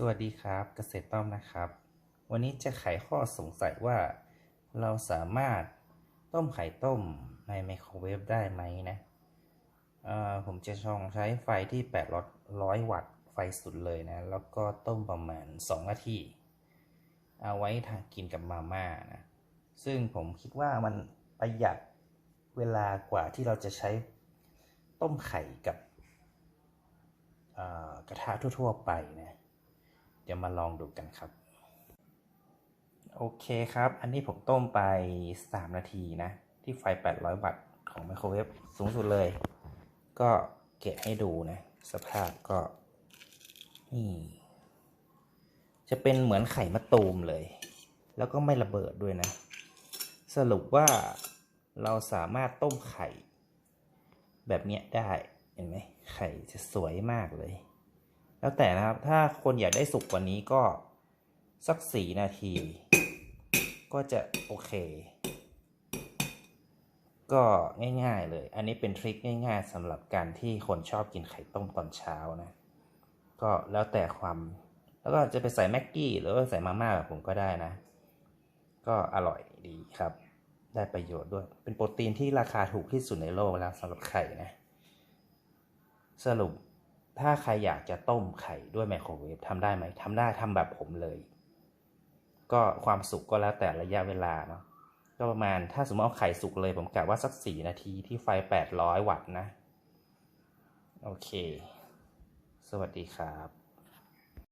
สวัสดีครับเกษตรต้อมนะครับ วันนี้จะไขข้อสงสัยว่า เราสามารถต้มไข่ต้มในไมโครเวฟได้ไหมนะผมจะลองใช้ไฟที่ 800 วัตต์ไฟสุดเลยนะ แล้วก็ต้มประมาณ 2 นาที เอาไว้ทานกินกับมาม่านะ ซึ่งผมคิดว่ามันประหยัดเวลากว่าที่เราจะใช้ต้มไข่กับกระทะทั่ว ๆ ไปนะ เดี๋ยวมาลองดูกันครับ โอเคครับ อันนี้ผมต้มไป 3 นาทีนะ ที่ไฟ 800 วัตต์ของไมโครเวฟสูงสุดเลย ก็เกะให้ดูนะ สภาพก็นี่จะเป็นเหมือนไข่มะตูมเลย แล้วก็ไม่ระเบิดด้วยนะ สรุปว่าเราสามารถต้มไข่ แบบเนี้ยได้ เห็นไหม ไข่จะสวยมากเลย แล้วแต่นะครับ ถ้าคนอยากได้สุกกว่านี้ก็สักสี่นาที ก็จะโอเค ก็ง่าย ๆ เลย อันนี้เป็นทริคง่าย ๆสำหรับการที่คนชอบกินไข่ต้มตอนเช้านะ ก็แล้วแต่ความ แล้วก็จะไปใส่แม็กกี้หรือว่าใส่มาม่าแบบผมก็ได้นะ ก็อร่อยดีครับ ได้ประโยชน์ด้วย เป็นโปรตีนที่ราคาถูกที่สุดในโลกแล้วสำหรับไข่นะ สรุป ถ้าใครอยากจะต้มไข่ด้วยไมโครเวฟทำได้ไหมทำได้ทำแบบผมเลย ก็ความสุกก็แล้วแต่ระยะเวลาเนาะก็ประมาณถ้าสมมติเอาไข่สุกเลย ผมกะว่าสักสี่นาทีที่ไฟแปดร้อยวัตต์นะ โอเค สวัสดีครับ